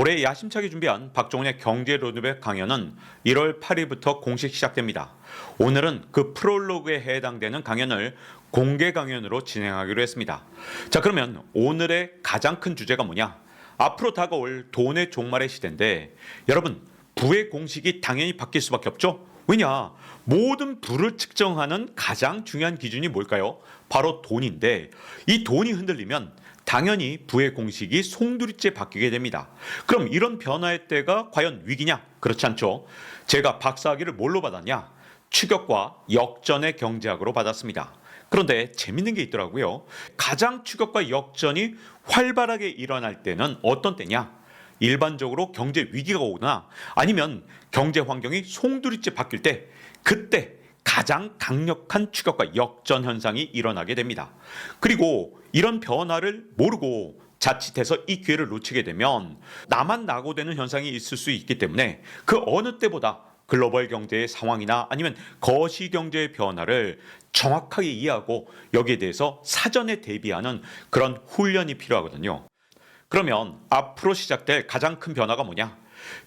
올해 야심차게 준비한 박종훈의 경제 로드맵 강연은 1월 8일부터 공식 시작됩니다. 오늘은 그 프롤로그에 해당되는 강연을 공개 강연으로 진행하기로 했습니다. 자, 그러면 오늘의 가장 큰 주제가 뭐냐? 앞으로 다가올 돈의 종말의 시대인데 여러분, 부의 공식이 당연히 바뀔 수밖에 없죠? 왜냐? 모든 부를 측정하는 가장 중요한 기준이 뭘까요? 바로 돈인데 이 돈이 흔들리면 당연히 부의 공식이 송두리째 바뀌게 됩니다. 그럼 이런 변화의 때가 과연 위기냐? 그렇지 않죠. 제가 박사학위를 뭘로 받았냐? 추격과 역전의 경제학으로 받았습니다. 그런데 재밌는 게 있더라고요. 가장 추격과 역전이 활발하게 일어날 때는 어떤 때냐? 일반적으로 경제 위기가 오거나 아니면 경제 환경이 송두리째 바뀔 때 그때 가장 강력한 추격과 역전 현상이 일어나게 됩니다. 그리고 이런 변화를 모르고 자칫해서 이 기회를 놓치게 되면 나만 낙오되는 현상이 있을 수 있기 때문에 그 어느 때보다 글로벌 경제의 상황이나 아니면 거시 경제의 변화를 정확하게 이해하고 여기에 대해서 사전에 대비하는 그런 훈련이 필요하거든요. 그러면 앞으로 시작될 가장 큰 변화가 뭐냐?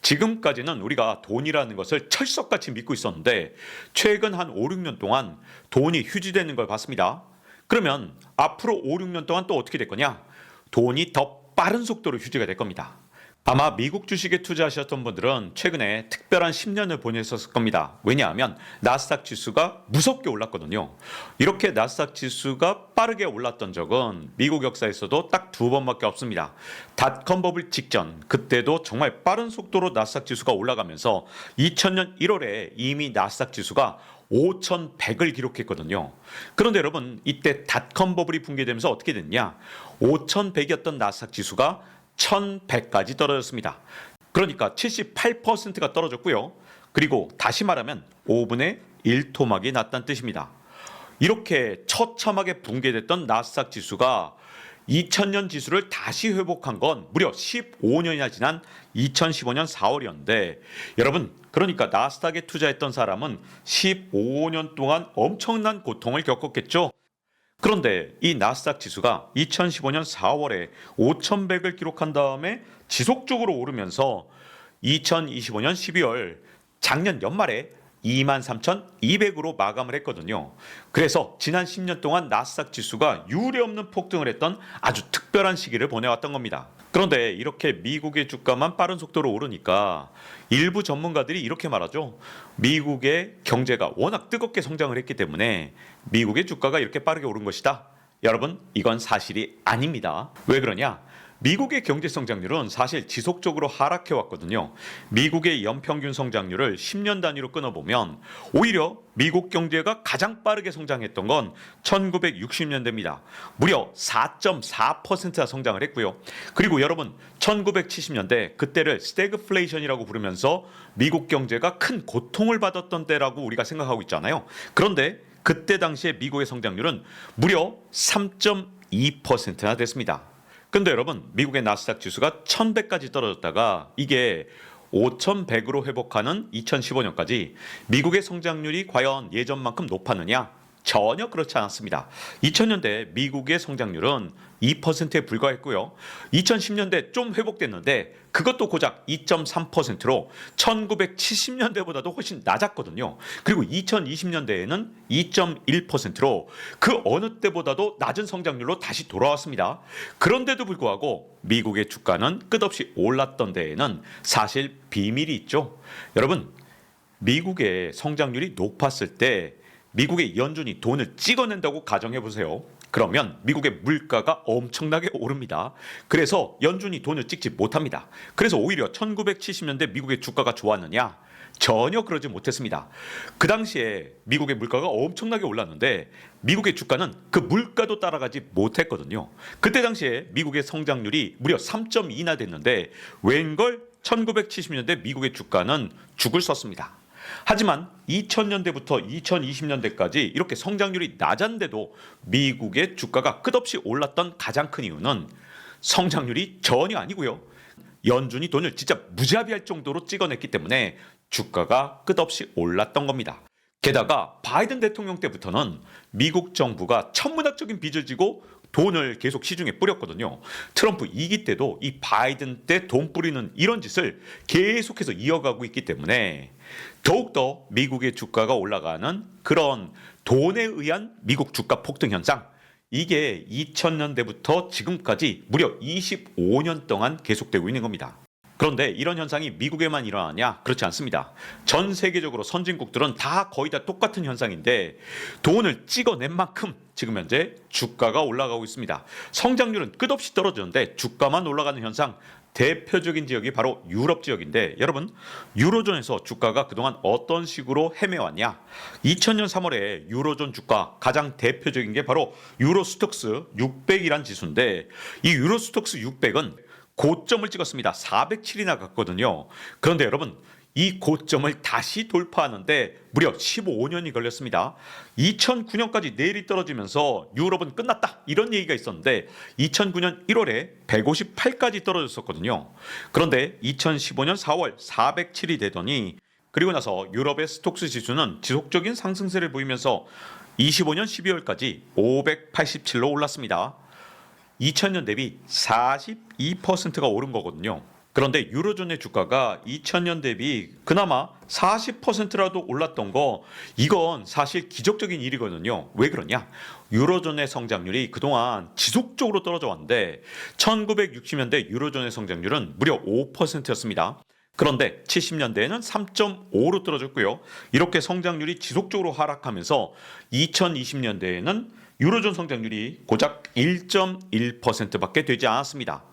지금까지는 우리가 돈이라는 것을 철석같이 믿고 있었는데 최근 한 5, 6년 동안 돈이 휴지되는 걸 봤습니다. 그러면 앞으로 5, 6년 동안 또 어떻게 될 거냐? 돈이 더 빠른 속도로 휴지가 될 겁니다. 아마 미국 주식에 투자하셨던 분들은 최근에 특별한 10년을 보내셨을 겁니다. 왜냐하면 나스닥 지수가 무섭게 올랐거든요. 이렇게 나스닥 지수가 빠르게 올랐던 적은 미국 역사에서도 딱 두 번밖에 없습니다. 닷컴 버블 직전 그때도 정말 빠른 속도로 나스닥 지수가 올라가면서 2000년 1월에 이미 나스닥 지수가 5,100을 기록했거든요. 그런데 여러분 이때 닷컴 버블이 붕괴되면서 어떻게 됐냐? 5,100이었던 나스닥 지수가 1100까지 떨어졌습니다. 그러니까 78%가 떨어졌고요. 그리고 다시 말하면 5분의 1 토막이 났다는 뜻입니다. 이렇게 처참하게 붕괴됐던 나스닥 지수가 2000년 지수를 다시 회복한 건 무려 15년이나 지난 2015년 4월이었는데 여러분 그러니까 나스닥에 투자했던 사람은 15년 동안 엄청난 고통을 겪었겠죠. 그런데 이 나스닥 지수가 2015년 4월에 5,100을 기록한 다음에 지속적으로 오르면서 2025년 12월 작년 연말에 23,200으로 마감을 했거든요. 그래서 지난 10년 동안 나스닥 지수가 유례없는 폭등을 했던 아주 특별한 시기를 보내왔던 겁니다. 그런데 이렇게 미국의 주가만 빠른 속도로 오르니까 일부 전문가들이 이렇게 말하죠. 미국의 경제가 워낙 뜨겁게 성장을 했기 때문에 미국의 주가가 이렇게 빠르게 오른 것이다. 여러분, 이건 사실이 아닙니다. 왜 그러냐? 미국의 경제 성장률은 사실 지속적으로 하락해 왔거든요. 미국의 연평균 성장률을 10년 단위로 끊어보면 오히려 미국 경제가 가장 빠르게 성장했던 건 1960년대입니다. 무려 4.4%나 성장을 했고요. 그리고 여러분 1970년대 그때를 스태그플레이션이라고 부르면서 미국 경제가 큰 고통을 받았던 때라고 우리가 생각하고 있잖아요. 그런데 그때 당시에 미국의 성장률은 무려 3.2%나 됐습니다. 근데 여러분 미국의 나스닥 지수가 1100까지 떨어졌다가 이게 5100으로 회복하는 2015년까지 미국의 성장률이 과연 예전만큼 높았느냐? 전혀 그렇지 않았습니다. 2000년대 미국의 성장률은 2%에 불과했고요. 2010년대 좀 회복됐는데 그것도 고작 2.3%로 1970년대보다도 훨씬 낮았거든요. 그리고 2020년대에는 2.1%로 그 어느 때보다도 낮은 성장률로 다시 돌아왔습니다. 그런데도 불구하고 미국의 주가는 끝없이 올랐던 데에는 사실 비밀이 있죠. 여러분, 미국의 성장률이 높았을 때 미국의 연준이 돈을 찍어낸다고 가정해 보세요. 그러면 미국의 물가가 엄청나게 오릅니다. 그래서 연준이 돈을 찍지 못합니다. 그래서 오히려 1970년대 미국의 주가가 좋았느냐? 전혀 그러지 못했습니다. 그 당시에 미국의 물가가 엄청나게 올랐는데 미국의 주가는 그 물가도 따라가지 못했거든요. 그때 당시에 미국의 성장률이 무려 3.2나 됐는데 웬걸 1970년대 미국의 주가는 죽을 썼습니다. 하지만 2000년대부터 2020년대까지 이렇게 성장률이 낮았는데도 미국의 주가가 끝없이 올랐던 가장 큰 이유는 성장률이 전혀 아니고요. 연준이 돈을 진짜 무자비할 정도로 찍어냈기 때문에 주가가 끝없이 올랐던 겁니다. 게다가 바이든 대통령 때부터는 미국 정부가 천문학적인 빚을 지고 돈을 계속 시중에 뿌렸거든요. 트럼프 2기 때도 이 바이든 때 돈 뿌리는 이런 짓을 계속해서 이어가고 있기 때문에 더욱더 미국의 주가가 올라가는 그런 돈에 의한 미국 주가 폭등 현상 이게 2000년대부터 지금까지 무려 25년 동안 계속되고 있는 겁니다. 그런데 이런 현상이 미국에만 일어나냐? 그렇지 않습니다. 전 세계적으로 선진국들은 다 거의 다 똑같은 현상인데 돈을 찍어낸 만큼 지금 현재 주가가 올라가고 있습니다. 성장률은 끝없이 떨어지는데 주가만 올라가는 현상 대표적인 지역이 바로 유럽 지역인데 여러분 유로존에서 주가가 그동안 어떤 식으로 헤매왔냐 2000년 3월에 유로존 주가 가장 대표적인 게 바로 유로스톡스 600이란 지수인데 이 유로스톡스 600은 고점을 찍었습니다 407이나 갔거든요 그런데 여러분 이 고점을 다시 돌파하는데 무려 15년이 걸렸습니다. 2009년까지 내일이 떨어지면서 유럽은 끝났다 이런 얘기가 있었는데 2009년 1월에 158까지 떨어졌었거든요. 그런데 2015년 4월 407이 되더니 그리고 나서 유럽의 스톡스 지수는 지속적인 상승세를 보이면서 25년 12월까지 587로 올랐습니다. 2000년 대비 42%가 오른 거거든요. 그런데 유로존의 주가가 2000년 대비 그나마 40%라도 올랐던 거 이건 사실 기적적인 일이거든요. 왜 그러냐? 유로존의 성장률이 그동안 지속적으로 떨어져 왔는데 1960년대 유로존의 성장률은 무려 5%였습니다. 그런데 70년대에는 3.5로 떨어졌고요. 이렇게 성장률이 지속적으로 하락하면서 2020년대에는 유로존 성장률이 고작 1.1%밖에 되지 않았습니다.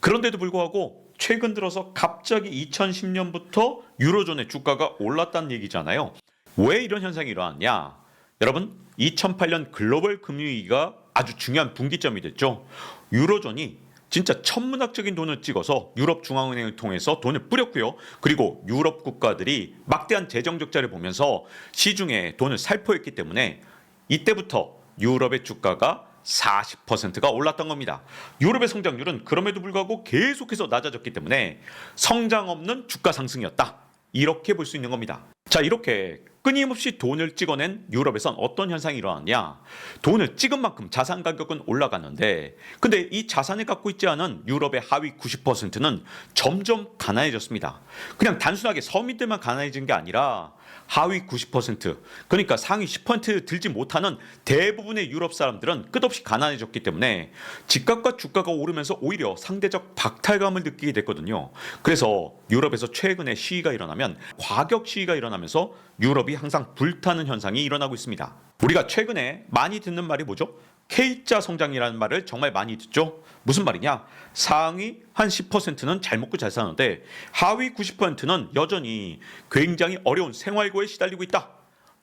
그런데도 불구하고 최근 들어서 갑자기 2010년부터 유로존의 주가가 올랐다는 얘기잖아요. 왜 이런 현상이 일어났냐? 여러분, 2008년 글로벌 금융위기가 아주 중요한 분기점이 됐죠. 유로존이 진짜 천문학적인 돈을 찍어서 유럽 중앙은행을 통해서 돈을 뿌렸고요. 그리고 유럽 국가들이 막대한 재정 적자를 보면서 시중에 돈을 살포했기 때문에 이때부터 유럽의 주가가 40%가 올랐던 겁니다. 유럽의 성장률은 그럼에도 불구하고 계속해서 낮아졌기 때문에 성장 없는 주가 상승이었다. 이렇게 볼 수 있는 겁니다. 자, 이렇게 끊임없이 돈을 찍어낸 유럽에선 어떤 현상이 일어났냐? 돈을 찍은 만큼 자산 가격은 올라가는데, 근데 이 자산을 갖고 있지 않은 유럽의 하위 90%는 점점 가난해졌습니다. 그냥 단순하게 서민들만 가난해진 게 아니라 하위 90% 그러니까 상위 10% 들지 못하는 대부분의 유럽 사람들은 끝없이 가난해졌기 때문에 집값과 주가가 오르면서 오히려 상대적 박탈감을 느끼게 됐거든요. 그래서 유럽에서 최근에 시위가 일어나면 과격 시위가 일어나면서 유럽이 항상 불타는 현상이 일어나고 있습니다. 우리가 최근에 많이 듣는 말이 뭐죠? K자 성장이라는 말을 정말 많이 듣죠. 무슨 말이냐? 상위 한 10%는 잘 먹고 잘 사는데 하위 90%는 여전히 굉장히 어려운 생활고에 시달리고 있다.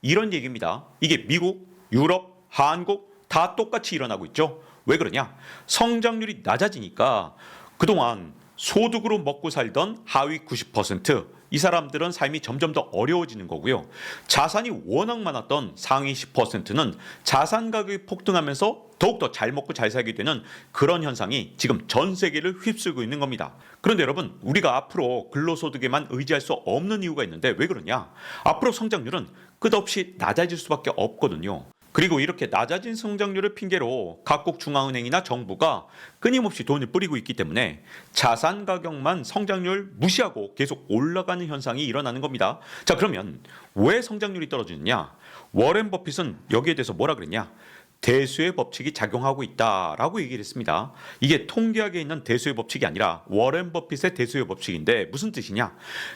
이런 얘기입니다. 이게 미국, 유럽, 한국 다 똑같이 일어나고 있죠. 왜 그러냐? 성장률이 낮아지니까 그동안 소득으로 먹고 살던 하위 90% 이 사람들은 삶이 점점 더 어려워지는 거고요. 자산이 워낙 많았던 상위 10%는 자산 가격이 폭등하면서 더욱더 잘 먹고 잘 살게 되는 그런 현상이 지금 전 세계를 휩쓸고 있는 겁니다. 그런데 여러분, 우리가 앞으로 근로소득에만 의지할 수 없는 이유가 있는데 왜 그러냐? 앞으로 성장률은 끝없이 낮아질 수밖에 없거든요. 그리고 이렇게 낮아진 성장률을 핑계로 각국 중앙은행이나 정부가 끊임없이 돈을 뿌리고 있기 때문에 자산 가격만 성장률 무시하고 계속 올라가는 현상이 일어나는 겁니다. 자, 그러면 왜 성장률이 떨어지느냐? 워렌 버핏은 여기에 대해서 뭐라 그랬냐? 대수의 법칙이 작용하고 있다라고 얘기를 했습니다. 이게 통계학에 있는 대수의 법칙이 아니라 워렌 버핏의 대수의 법칙인데 무슨 뜻이냐?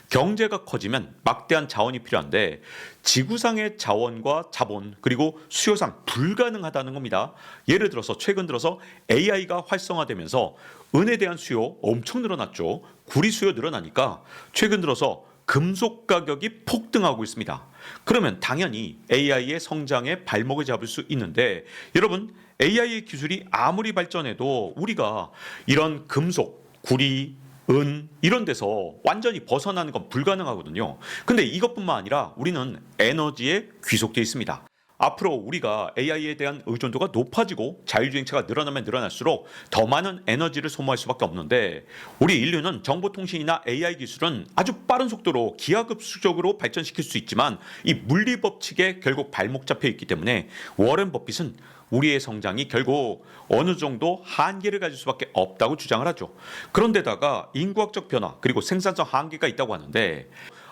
경제가 커지면 막대한 자원이 필요한데 지구상의 자원과 자본 그리고 수요상 불가능하다는 겁니다. 예를 들어서 최근 들어서 AI가 활성화되면서 은에 대한 수요 엄청 늘어났죠. 구리 수요 늘어나니까 최근 들어서 금속 가격이 폭등하고 있습니다. 그러면 당연히 AI의 성장에 발목을 잡을 수 있는데 여러분 AI의 기술이 아무리 발전해도 우리가 이런 금속, 구리, 은 이런 데서 완전히 벗어나는 건 불가능하거든요. 근데 이것뿐만 아니라 우리는 에너지에 귀속돼 있습니다. 앞으로 우리가 AI에 대한 의존도가 높아지고 자율주행차가 늘어나면 늘어날수록 더 많은 에너지를 소모할 수밖에 없는데 우리 인류는 정보통신이나 AI 기술은 아주 빠른 속도로 기하급수적으로 발전시킬 수 있지만 이 물리 법칙에 결국 발목 잡혀 있기 때문에 워렌 버핏은 우리의 성장이 결국 어느 정도 한계를 가질 수밖에 없다고 주장을 하죠. 그런데다가 인구학적 변화 그리고 생산성 한계가 있다고 하는데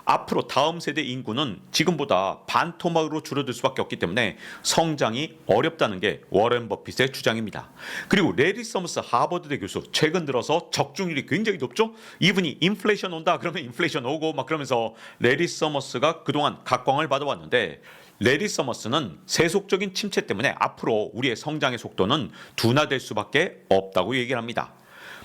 앞으로 다음 세대 인구는 지금보다 반토막으로 줄어들 수밖에 없기 때문에 성장이 어렵다는 게 워렌 버핏의 주장입니다. 그리고 레리 서머스 하버드대 교수 최근 들어서 적중률이 굉장히 높죠. 이분이 인플레이션 온다 그러면 인플레이션 오고 막 그러면서 레리 서머스가 그동안 각광을 받아왔는데 레리 서머스는 세속적인 침체 때문에 앞으로 우리의 성장의 속도는 둔화될 수밖에 없다고 얘기를 합니다.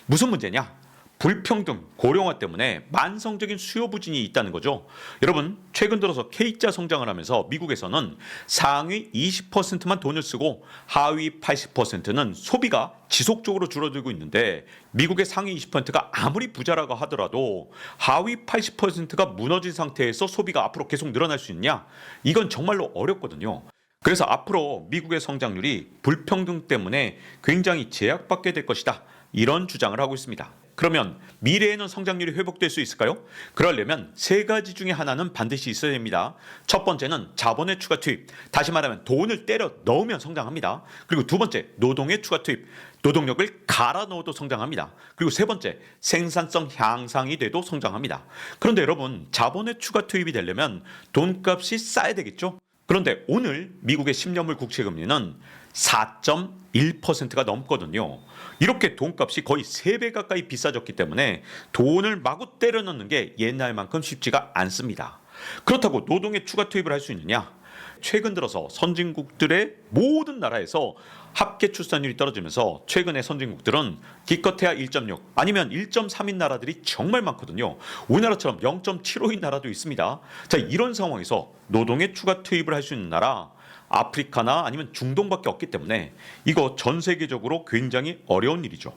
무슨 문제냐? 불평등, 고령화 때문에 만성적인 수요 부진이 있다는 거죠. 여러분, 최근 들어서 K자 성장을 하면서 미국에서는 상위 20%만 돈을 쓰고 하위 80%는 소비가 지속적으로 줄어들고 있는데 미국의 상위 20%가 아무리 부자라고 하더라도 하위 80%가 무너진 상태에서 소비가 앞으로 계속 늘어날 수 있냐? 이건 정말로 어렵거든요. 그래서 앞으로 미국의 성장률이 불평등 때문에 굉장히 제약받게 될 것이다. 이런 주장을 하고 있습니다. 그러면 미래에는 성장률이 회복될 수 있을까요? 그러려면 세 가지 중에 하나는 반드시 있어야 됩니다. 첫 번째는 자본의 추가 투입. 다시 말하면 돈을 때려 넣으면 성장합니다. 그리고 두 번째, 노동의 추가 투입. 노동력을 갈아 넣어도 성장합니다. 그리고 세 번째, 생산성 향상이 돼도 성장합니다. 그런데 여러분, 자본의 추가 투입이 되려면 돈값이 싸야 되겠죠? 그런데 오늘 미국의 10년물 국채 금리는 4.1%가 넘거든요. 이렇게 돈값이 거의 3배 가까이 비싸졌기 때문에 돈을 마구 때려 넣는 게 옛날만큼 쉽지가 않습니다. 그렇다고 노동에 추가 투입을 할 수 있느냐? 최근 들어서 선진국들의 모든 나라에서 합계 출산율이 떨어지면서 최근에 선진국들은 기껏해야 1.6 아니면 1.3인 나라들이 정말 많거든요. 우리나라처럼 0.75인 나라도 있습니다. 자, 이런 상황에서 노동에 추가 투입을 할 수 있는 나라 아프리카나 아니면 중동밖에 없기 때문에 이거 전 세계적으로 굉장히 어려운 일이죠.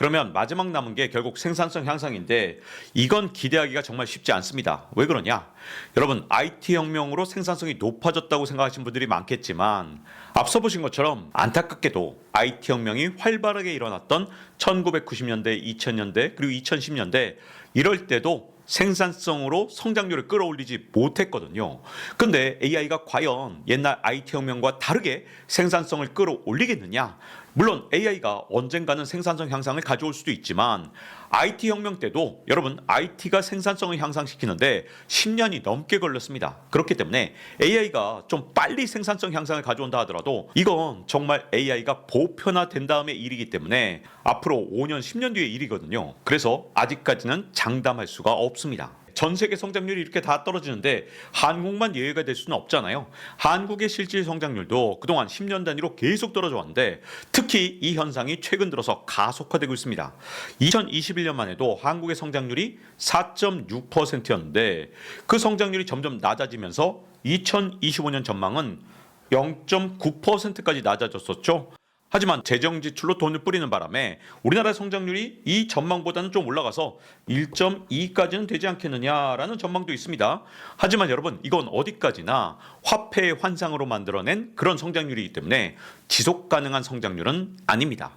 그러면 마지막 남은 게 결국 생산성 향상인데 이건 기대하기가 정말 쉽지 않습니다. 왜 그러냐? 여러분 IT 혁명으로 생산성이 높아졌다고 생각하시는 분들이 많겠지만 앞서 보신 것처럼 안타깝게도 IT 혁명이 활발하게 일어났던 1990년대, 2000년대 그리고 2010년대 이럴 때도 생산성으로 성장률을 끌어올리지 못했거든요. 근데 AI가 과연 옛날 IT 혁명과 다르게 생산성을 끌어올리겠느냐? 물론 AI가 언젠가는 생산성 향상을 가져올 수도 있지만 IT 혁명 때도 여러분 IT가 생산성을 향상시키는데 10년이 넘게 걸렸습니다. 그렇기 때문에 AI가 좀 빨리 생산성 향상을 가져온다 하더라도 이건 정말 AI가 보편화된 다음의 일이기 때문에 앞으로 5년, 10년 뒤의 일이거든요. 그래서 아직까지는 장담할 수가 없습니다. 전 세계 성장률이 이렇게 다 떨어지는데 한국만 예외가 될 수는 없잖아요. 한국의 실질 성장률도 그동안 10년 단위로 계속 떨어져 왔는데 특히 이 현상이 최근 들어서 가속화되고 있습니다. 2021년만 해도 한국의 성장률이 4.6%였는데 그 성장률이 점점 낮아지면서 2025년 전망은 0.9%까지 낮아졌었죠. 하지만 재정 지출로 돈을 뿌리는 바람에 우리나라 성장률이 이 전망보다는 좀 올라가서 1.2까지는 되지 않겠느냐라는 전망도 있습니다. 하지만 여러분 이건 어디까지나 화폐의 환상으로 만들어낸 그런 성장률이기 때문에 지속 가능한 성장률은 아닙니다.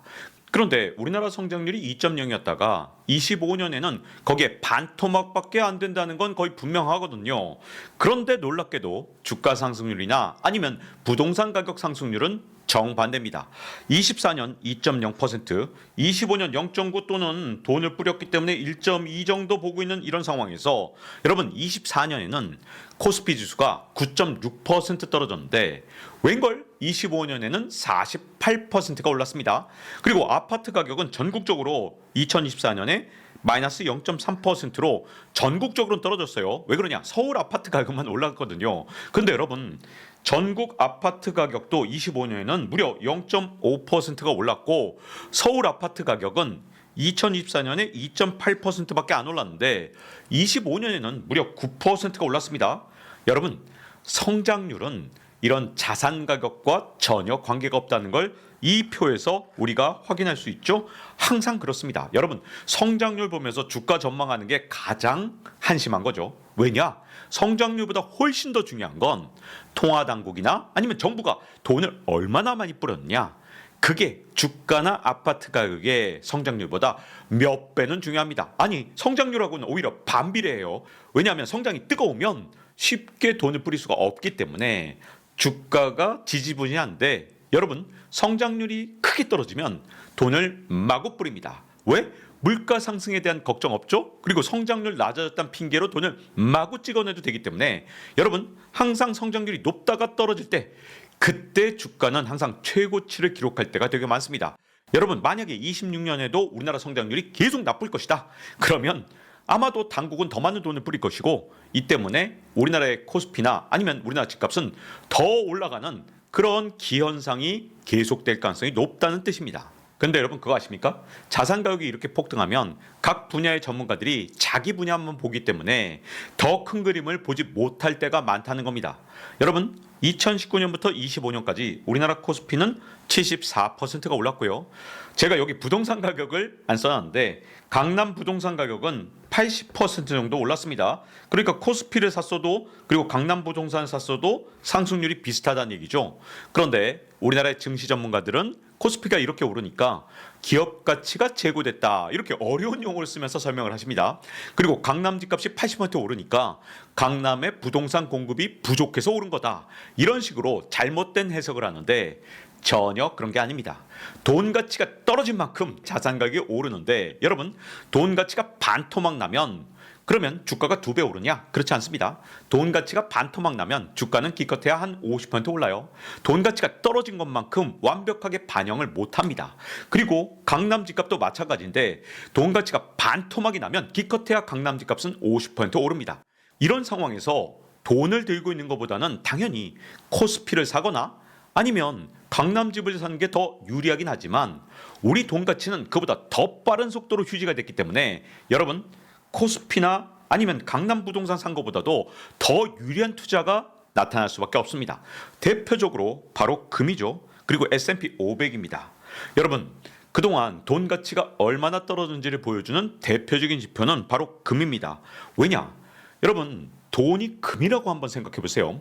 그런데 우리나라 성장률이 2.0이었다가 25년에는 거기에 반토막밖에 안 된다는 건 거의 분명하거든요. 그런데 놀랍게도 주가 상승률이나 아니면 부동산 가격 상승률은 정반대입니다. 24년 2.0%, 25년 0.9 또는 돈을 뿌렸기 때문에 1.2 정도 보고 있는 이런 상황에서 여러분 24년에는 코스피 지수가 9.6% 떨어졌는데 웬걸 25년에는 48%가 올랐습니다. 그리고 아파트 가격은 전국적으로 2024년에 마이너스 0.3%로 전국적으로 떨어졌어요. 왜 그러냐? 서울 아파트 가격만 올랐거든요. 근데 여러분 전국 아파트 가격도 25년에는 무려 0.5%가 올랐고 서울 아파트 가격은 2024년에 2.8%밖에 안 올랐는데 25년에는 무려 9%가 올랐습니다. 여러분 성장률은 이런 자산 가격과 전혀 관계가 없다는 걸 이 표에서 우리가 확인할 수 있죠. 항상 그렇습니다. 여러분 성장률 보면서 주가 전망하는 게 가장 한심한 거죠. 왜냐? 성장률보다 훨씬 더 중요한 건 통화 당국이나 아니면 정부가 돈을 얼마나 많이 뿌렸냐. 그게 주가나 아파트 가격의 성장률보다 몇 배는 중요합니다. 아니, 성장률하고는 오히려 반비례해요. 왜냐하면 성장이 뜨거우면 쉽게 돈을 뿌릴 수가 없기 때문에 주가가 지지분이한데 여러분 성장률이 크게 떨어지면 돈을 마구 뿌립니다. 왜? 물가 상승에 대한 걱정 없죠? 그리고 성장률 낮아졌다는 핑계로 돈을 마구 찍어내도 되기 때문에 여러분 항상 성장률이 높다가 떨어질 때 그때 주가는 항상 최고치를 기록할 때가 되게 많습니다. 여러분 만약에 26년에도 우리나라 성장률이 계속 나쁠 것이다. 그러면 아마도 당국은 더 많은 돈을 뿌릴 것이고 이 때문에 우리나라의 코스피나 아니면 우리나라 집값은 더 올라가는 그런 기현상이 계속될 가능성이 높다는 뜻입니다. 근데 여러분 그거 아십니까? 자산 가격이 이렇게 폭등하면 각 분야의 전문가들이 자기 분야만 보기 때문에 더 큰 그림을 보지 못할 때가 많다는 겁니다. 여러분 2019년부터 25년까지 우리나라 코스피는 74%가 올랐고요. 제가 여기 부동산 가격을 안 써놨는데 강남 부동산 가격은 80% 정도 올랐습니다. 그러니까 코스피를 샀어도 그리고 강남 부동산을 샀어도 상승률이 비슷하다는 얘기죠. 그런데 우리나라의 증시 전문가들은 코스피가 이렇게 오르니까 기업 가치가 재고됐다 이렇게 어려운 용어를 쓰면서 설명을 하십니다. 그리고 강남 집값이 80% 오르니까 강남의 부동산 공급이 부족해서 오른 거다 이런 식으로 잘못된 해석을 하는데 전혀 그런 게 아닙니다. 돈 가치가 떨어진 만큼 자산 가격이 오르는데 여러분 돈 가치가 반토막 나면 그러면 주가가 두 배 오르냐? 그렇지 않습니다. 돈 가치가 반토막 나면 주가는 기껏해야 한 50% 올라요. 돈 가치가 떨어진 것만큼 완벽하게 반영을 못 합니다. 그리고 강남 집값도 마찬가지인데 돈 가치가 반토막이 나면 기껏해야 강남 집값은 50% 오릅니다. 이런 상황에서 돈을 들고 있는 것보다는 당연히 코스피를 사거나 아니면 강남집을 사는 게 더 유리하긴 하지만 우리 돈 가치는 그보다 더 빠른 속도로 휴지가 됐기 때문에 여러분 코스피나 아니면 강남 부동산 산 것보다도 더 유리한 투자가 나타날 수밖에 없습니다. 대표적으로 바로 금이죠. 그리고 S&P 500입니다. 여러분 그동안 돈 가치가 얼마나 떨어졌는지를 보여주는 대표적인 지표는 바로 금입니다. 왜냐? 여러분 돈이 금이라고 한번 생각해 보세요.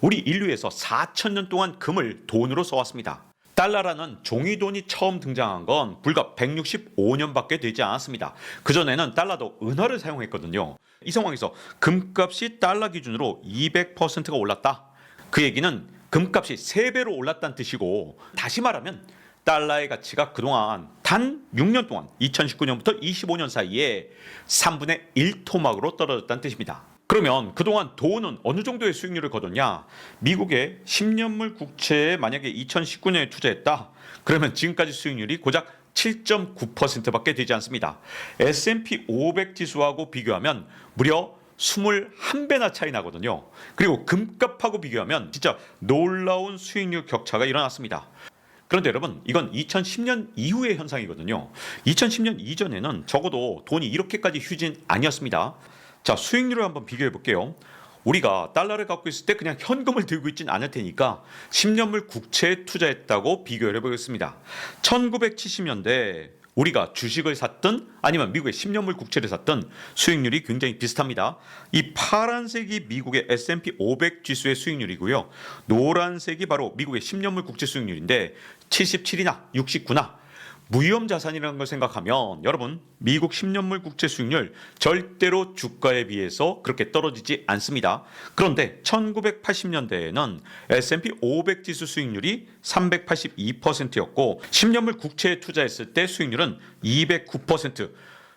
우리 인류에서 4천 년 동안 금을 돈으로 써왔습니다. 달러라는 종이 돈이 처음 등장한 건 불과 165년밖에 되지 않았습니다. 그 전에는 달러도 은화를 사용했거든요. 이 상황에서 금값이 달러 기준으로 200%가 올랐다. 그 얘기는 금값이 3배로 올랐다는 뜻이고 다시 말하면 달러의 가치가 그동안 단 6년 동안 2019년부터 25년 사이에 3분의 1토막으로 떨어졌다는 뜻입니다. 그러면 그동안 돈은 어느 정도의 수익률을 거뒀냐? 미국의 10년물 국채에 만약에 2019년에 투자했다. 그러면 지금까지 수익률이 고작 7.9%밖에 되지 않습니다. S&P 500 지수하고 비교하면 무려 21배나 차이 나거든요. 그리고 금값하고 비교하면 진짜 놀라운 수익률 격차가 일어났습니다. 그런데 여러분 이건 2010년 이후의 현상이거든요. 2010년 이전에는 적어도 돈이 이렇게까지 휴진 아니었습니다. 자 수익률을 한번 비교해 볼게요. 우리가 달러를 갖고 있을 때 그냥 현금을 들고 있진 않을 테니까 10년물 국채에 투자했다고 비교를 해보겠습니다. 1970년대 우리가 주식을 샀든 아니면 미국의 10년물 국채를 샀든 수익률이 굉장히 비슷합니다. 이 파란색이 미국의 S&P 500 지수의 수익률이고요. 노란색이 바로 미국의 10년물 국채 수익률인데 77이나 69나 무위험 자산이라는 걸 생각하면 여러분 미국 10년물 국채 수익률 절대로 주가에 비해서 그렇게 떨어지지 않습니다. 그런데 1980년대에는 S&P 500 지수 수익률이 382%였고 10년물 국채에 투자했을 때 수익률은 209%.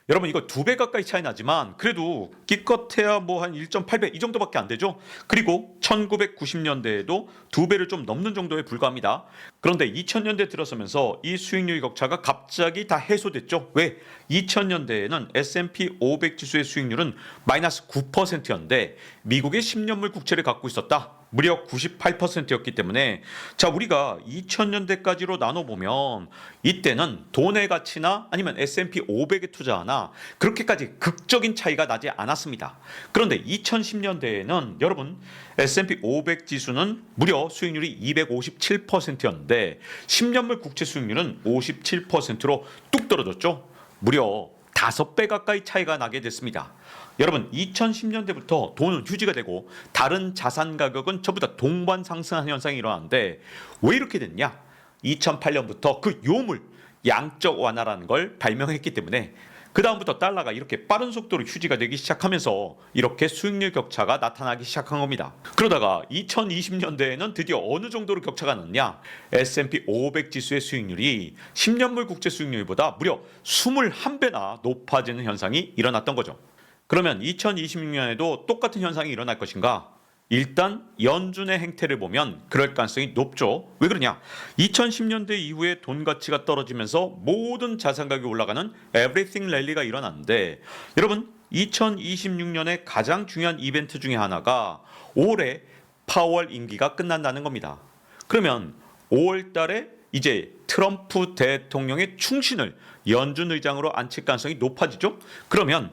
여러분 이거 두 배 가까이 차이 나지만 그래도 기껏해야 뭐 한 1.8배 이 정도밖에 안 되죠. 그리고 1990년대에도 두 배를 좀 넘는 정도에 불과합니다. 그런데 2000년대 들어서면서 이 수익률 격차가 갑자기 다 해소됐죠. 왜? 2000년대에는 S&P 500 지수의 수익률은 마이너스 9%였는데 미국의 10년물 국채를 갖고 있었다. 무려 98%였기 때문에 자 우리가 2000년대까지로 나눠 보면 이때는 돈의 가치나 아니면 S&P 500에 투자하나 그렇게까지 극적인 차이가 나지 않았습니다. 그런데 2010년대에는 여러분 S&P 500 지수는 무려 수익률이 257%였는데 10년물 국채 수익률은 57%로 뚝 떨어졌죠. 무려 5배 가까이 차이가 나게 됐습니다. 여러분 2010년대부터 돈은 휴지가 되고 다른 자산 가격은 전부 다 동반 상승한 현상이 일어났는데 왜 이렇게 됐냐? 2008년부터 그 요물 양적 완화라는 걸 발명했기 때문에 그 다음부터 달러가 이렇게 빠른 속도로 휴지가 되기 시작하면서 이렇게 수익률 격차가 나타나기 시작한 겁니다. 그러다가 2020년대에는 드디어 어느 정도로 격차가 났냐? S&P 500 지수의 수익률이 10년물 국제 수익률보다 무려 21배나 높아지는 현상이 일어났던 거죠. 그러면 2026년에도 똑같은 현상이 일어날 것인가? 일단 연준의 행태를 보면 그럴 가능성이 높죠. 왜 그러냐? 2010년대 이후에 돈 가치가 떨어지면서 모든 자산 가격이 올라가는 에브리띵 랠리가 일어났는데 여러분 2026년에 가장 중요한 이벤트 중에 하나가 올해 파월 임기가 끝난다는 겁니다. 그러면 5월 달에 이제 트럼프 대통령의 충신을 연준 의장으로 앉힐 가능성이 높아지죠. 그러면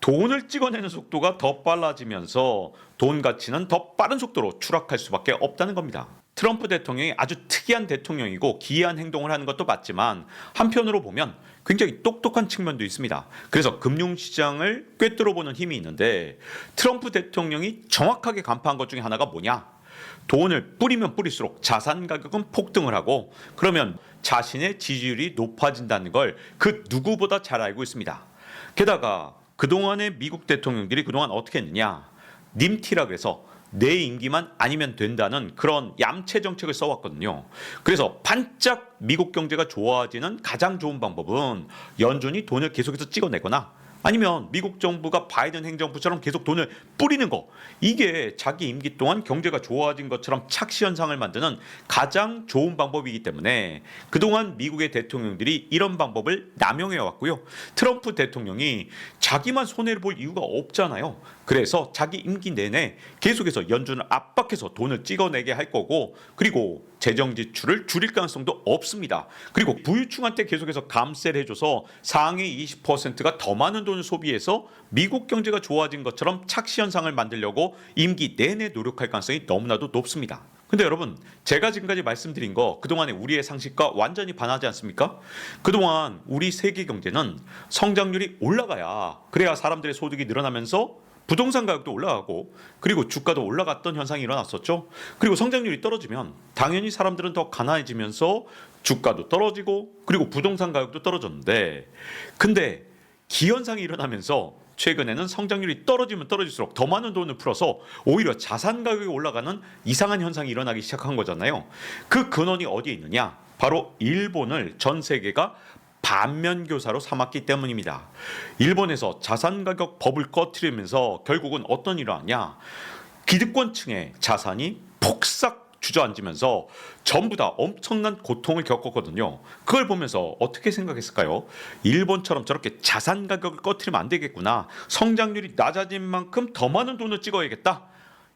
돈을 찍어내는 속도가 더 빨라지면서 돈 가치는 더 빠른 속도로 추락할 수밖에 없다는 겁니다. 트럼프 대통령이 아주 특이한 대통령이고 기이한 행동을 하는 것도 맞지만 한편으로 보면 굉장히 똑똑한 측면도 있습니다. 그래서 금융시장을 꿰뚫어보는 힘이 있는데 트럼프 대통령이 정확하게 간파한 것 중에 하나가 뭐냐? 돈을 뿌리면 뿌릴수록 자산 가격은 폭등을 하고 그러면 자신의 지지율이 높아진다는 걸 그 누구보다 잘 알고 있습니다. 게다가 그동안의 미국 대통령들이 그동안 어떻게 했느냐? 님티라 그래서 내 임기만 아니면 된다는 그런 얌체 정책을 써왔거든요. 그래서 반짝 미국 경제가 좋아지는 가장 좋은 방법은 연준이 돈을 계속해서 찍어내거나 아니면 미국 정부가 바이든 행정부처럼 계속 돈을 뿌리는 거 이게 자기 임기 동안 경제가 좋아진 것처럼 착시 현상을 만드는 가장 좋은 방법이기 때문에 그동안 미국의 대통령들이 이런 방법을 남용해 왔고요. 트럼프 대통령이 자기만 손해를 볼 이유가 없잖아요. 그래서 자기 임기 내내 계속해서 연준을 압박해서 돈을 찍어내게 할 거고 그리고 재정 지출을 줄일 가능성도 없습니다. 그리고 부유층한테 계속해서 감세를 해줘서 상위 20%가 더 많은 돈을 소비해서 미국 경제가 좋아진 것처럼 착시 현상을 만들려고 임기 내내 노력할 가능성이 너무나도 높습니다. 근데 여러분 제가 지금까지 말씀드린 거 그동안의 우리의 상식과 완전히 반하지 않습니까? 그동안 우리 세계 경제는 성장률이 올라가야 그래야 사람들의 소득이 늘어나면서 부동산 가격도 올라가고 그리고 주가도 올라갔던 현상이 일어났었죠. 그리고 성장률이 떨어지면 당연히 사람들은 더 가난해지면서 주가도 떨어지고 그리고 부동산 가격도 떨어졌는데 근데 기현상이 일어나면서 최근에는 성장률이 떨어지면 떨어질수록 더 많은 돈을 풀어서 오히려 자산 가격이 올라가는 이상한 현상이 일어나기 시작한 거잖아요. 그 근원이 어디에 있느냐? 바로 일본을 전 세계가 반면 교사로 삼았기 때문입니다. 일본에서 자산 가격 법을 꺼트리면서 결국은 어떤 일을 하냐? 기득권층의 자산이 폭삭 주저앉으면서 전부 다 엄청난 고통을 겪었거든요. 그걸 보면서 어떻게 생각했을까요? 일본처럼 저렇게 자산 가격을 꺼트리면 안 되겠구나. 성장률이 낮아진 만큼 더 많은 돈을 찍어야겠다.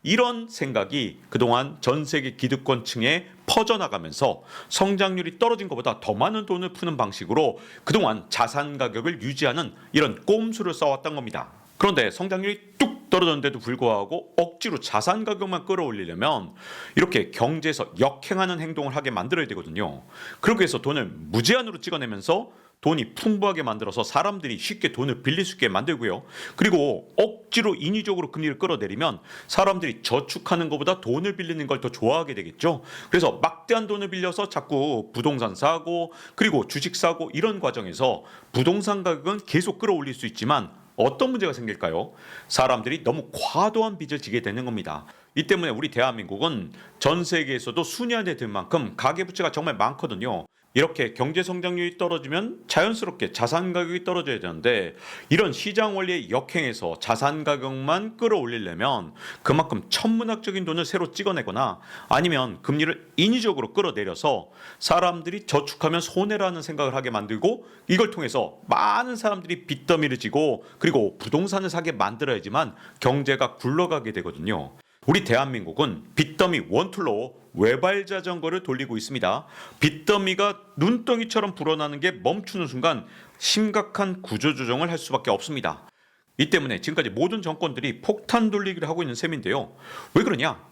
이런 생각이 그동안 전 세계 기득권층에 퍼져나가면서 성장률이 떨어진 것보다 더 많은 돈을 푸는 방식으로 그동안 자산 가격을 유지하는 이런 꼼수를 써왔던 겁니다. 그런데 성장률이 뚝 떨어졌는데도 불구하고 억지로 자산 가격만 끌어올리려면 이렇게 경제에서 역행하는 행동을 하게 만들어야 되거든요. 그렇게 해서 돈을 무제한으로 찍어내면서 돈이 풍부하게 만들어서 사람들이 쉽게 돈을 빌릴 수 있게 만들고요. 그리고 억지로 인위적으로 금리를 끌어내리면 사람들이 저축하는 것보다 돈을 빌리는 걸 더 좋아하게 되겠죠. 그래서 막대한 돈을 빌려서 자꾸 부동산 사고 그리고 주식 사고 이런 과정에서 부동산 가격은 계속 끌어올릴 수 있지만 어떤 문제가 생길까요? 사람들이 너무 과도한 빚을 지게 되는 겁니다. 이 때문에 우리 대한민국은 전 세계에서도 수년에 들 만큼 가계부채가 정말 많거든요. 이렇게 경제 성장률이 떨어지면 자연스럽게 자산 가격이 떨어져야 되는데 이런 시장 원리의 역행에서 자산 가격만 끌어올리려면 그만큼 천문학적인 돈을 새로 찍어내거나 아니면 금리를 인위적으로 끌어내려서 사람들이 저축하면 손해라는 생각을 하게 만들고 이걸 통해서 많은 사람들이 빚더미를 지고 그리고 부동산을 사게 만들어야지만 경제가 굴러가게 되거든요. 우리 대한민국은 빚더미 원툴로 외발 자전거를 돌리고 있습니다. 빚더미가 눈덩이처럼 불어나는 게 멈추는 순간 심각한 구조조정을 할 수밖에 없습니다. 이 때문에 지금까지 모든 정권들이 폭탄 돌리기를 하고 있는 셈인데요. 왜 그러냐?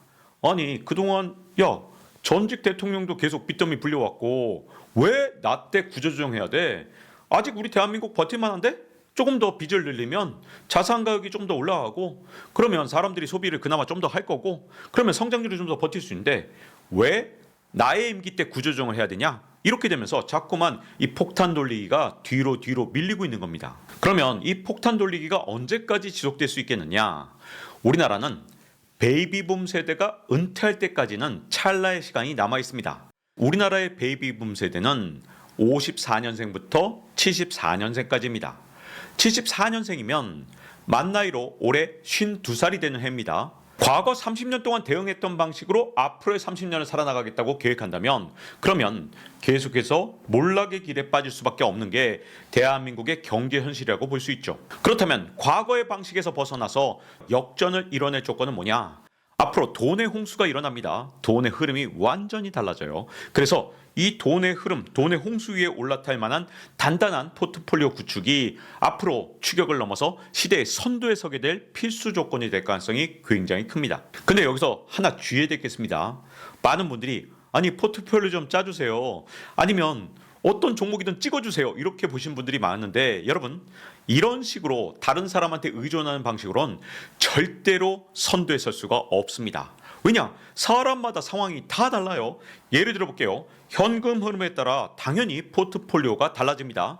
아니 그동안 야 전직 대통령도 계속 빚더미 불려왔고 왜 나 때 구조조정해야 돼? 아직 우리 대한민국 버틸만한데? 조금 더 빚을 늘리면 자산 가격이 좀 더 올라가고 그러면 사람들이 소비를 그나마 좀 더 할 거고 그러면 성장률이 좀 더 버틸 수 있는데 왜 나의 임기 때 구조조정을 해야 되냐? 이렇게 되면서 자꾸만 이 폭탄 돌리기가 뒤로 뒤로 밀리고 있는 겁니다. 그러면 이 폭탄 돌리기가 언제까지 지속될 수 있겠느냐? 우리나라는 베이비붐 세대가 은퇴할 때까지는 찰나의 시간이 남아 있습니다. 우리나라의 베이비붐 세대는 54년생부터 74년생까지입니다. 74년생이면 만 나이로 올해 52살이 되는 해입니다. 과거 30년 동안 대응했던 방식으로 앞으로의 30년을 살아나가겠다고 계획한다면 그러면 계속해서 몰락의 길에 빠질 수밖에 없는 게 대한민국의 경제 현실이라고 볼 수 있죠. 그렇다면 과거의 방식에서 벗어나서 역전을 이뤄낼 조건은 뭐냐? 앞으로 돈의 홍수가 일어납니다. 돈의 흐름이 완전히 달라져요. 그래서 이 돈의 흐름, 돈의 홍수 위에 올라탈 만한 단단한 포트폴리오 구축이 앞으로 추격을 넘어서 시대의 선두에 서게 될 필수 조건이 될 가능성이 굉장히 큽니다. 근데 여기서 하나 주의해야 되겠습니다. 많은 분들이 아니 포트폴리오 좀 짜주세요. 아니면 어떤 종목이든 찍어주세요. 이렇게 보신 분들이 많은데 여러분 이런 식으로 다른 사람한테 의존하는 방식으로는 절대로 선두에 설 수가 없습니다. 왜냐? 사람마다 상황이 다 달라요. 예를 들어 볼게요. 현금 흐름에 따라 당연히 포트폴리오가 달라집니다.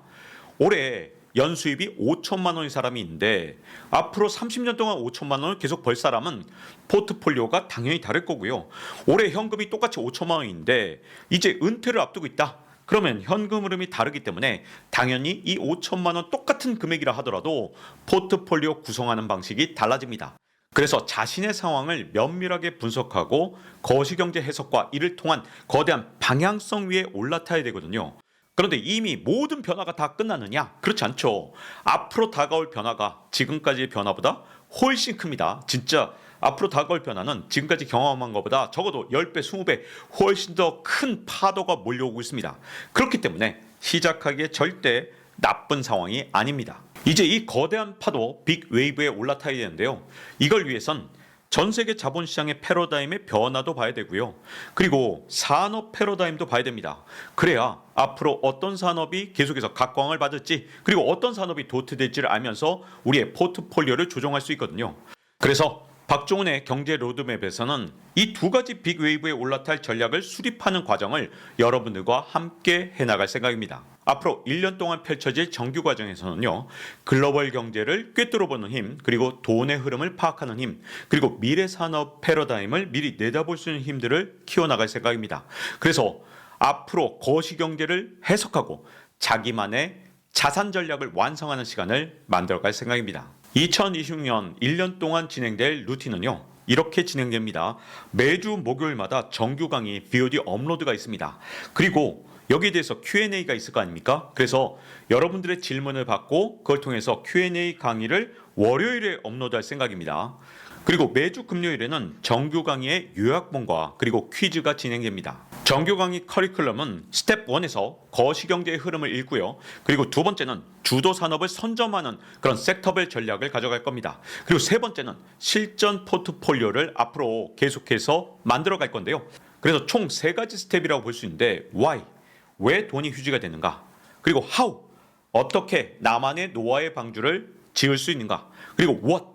올해 연수입이 5천만 원인 사람이 있는데 앞으로 30년 동안 5천만 원을 계속 벌 사람은 포트폴리오가 당연히 다를 거고요. 올해 현금이 똑같이 5천만 원인데 이제 은퇴를 앞두고 있다. 그러면 현금 흐름이 다르기 때문에 당연히 이 5천만 원 똑같은 금액이라 하더라도 포트폴리오 구성하는 방식이 달라집니다. 그래서 자신의 상황을 면밀하게 분석하고 거시경제 해석과 이를 통한 거대한 방향성 위에 올라타야 되거든요. 그런데 이미 모든 변화가 다 끝났느냐? 그렇지 않죠. 앞으로 다가올 변화가 지금까지의 변화보다 훨씬 큽니다. 진짜 앞으로 다가올 변화는 지금까지 경험한 것보다 적어도 10배, 20배 훨씬 더 큰 파도가 몰려오고 있습니다. 그렇기 때문에 시작하기에 절대 나쁜 상황이 아닙니다. 이제 이 거대한 파도 빅 웨이브에 올라타야 되는데요. 이걸 위해선 전 세계 자본시장의 패러다임의 변화도 봐야 되고요. 그리고 산업 패러다임도 봐야 됩니다. 그래야 앞으로 어떤 산업이 계속해서 각광을 받을지 그리고 어떤 산업이 도태될지를 알면서 우리의 포트폴리오를 조정할 수 있거든요. 그래서 박종훈의 경제 로드맵에서는 이 두 가지 빅 웨이브에 올라탈 전략을 수립하는 과정을 여러분들과 함께 해나갈 생각입니다. 앞으로 1년 동안 펼쳐질 정규 과정에서는요, 글로벌 경제를 꿰뚫어 보는 힘, 그리고 돈의 흐름을 파악하는 힘, 그리고 미래 산업 패러다임을 미리 내다볼 수 있는 힘들을 키워나갈 생각입니다. 그래서 앞으로 거시 경제를 해석하고 자기만의 자산 전략을 완성하는 시간을 만들어갈 생각입니다. 2026년 1년 동안 진행될 루틴은요. 이렇게 진행됩니다. 매주 목요일마다 정규 강의 VOD 업로드가 있습니다. 그리고 여기에 대해서 Q&A가 있을 거 아닙니까? 그래서 여러분들의 질문을 받고 그걸 통해서 Q&A 강의를 월요일에 업로드할 생각입니다. 그리고 매주 금요일에는 정규 강의의 요약본과 그리고 퀴즈가 진행됩니다. 정규 강의 커리큘럼은 스텝 1에서 거시경제의 흐름을 읽고요. 그리고 두 번째는 주도 산업을 선점하는 그런 섹터별 전략을 가져갈 겁니다. 그리고 세 번째는 실전 포트폴리오를 앞으로 계속해서 만들어 갈 건데요. 그래서 총 세 가지 스텝이라고 볼 수 있는데 why 왜 돈이 휴지가 되는가? 그리고 how 어떻게 나만의 노화의 방주를 지을 수 있는가? 그리고 what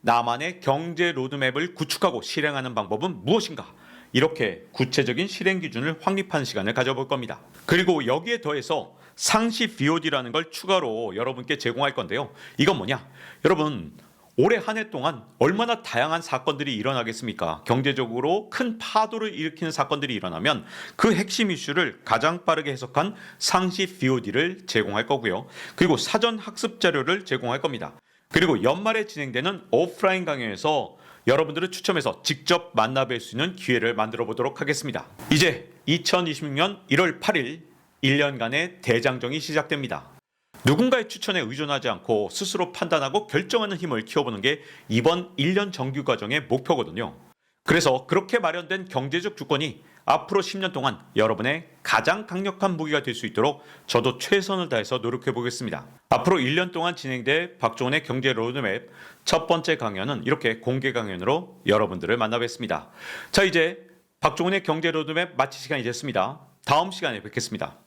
나만의 경제 로드맵을 구축하고 실행하는 방법은 무엇인가? 이렇게 구체적인 실행 기준을 확립하는 시간을 가져볼 겁니다. 그리고 여기에 더해서 상시 VOD라는 걸 추가로 여러분께 제공할 건데요. 이건 뭐냐? 여러분 올해 한 해 동안 얼마나 다양한 사건들이 일어나겠습니까? 경제적으로 큰 파도를 일으키는 사건들이 일어나면 그 핵심 이슈를 가장 빠르게 해석한 상시 VOD를 제공할 거고요. 그리고 사전 학습 자료를 제공할 겁니다. 그리고 연말에 진행되는 오프라인 강연에서 여러분들을 추첨해서 직접 만나뵐 수 있는 기회를 만들어 보도록 하겠습니다. 이제 2026년 1월 8일 1년간의 대장정이 시작됩니다. 누군가의 추천에 의존하지 않고 스스로 판단하고 결정하는 힘을 키워보는 게 이번 1년 정규 과정의 목표거든요. 그래서 그렇게 마련된 경제적 주권이 앞으로 10년 동안 여러분의 가장 강력한 무기가 될 수 있도록 저도 최선을 다해서 노력해 보겠습니다. 앞으로 1년 동안 진행될 박종훈의 경제 로드맵 첫 번째 강연은 이렇게 공개 강연으로 여러분들을 만나뵙습니다. 자, 이제 박종훈의 경제 로드맵 마칠 시간이 됐습니다. 다음 시간에 뵙겠습니다.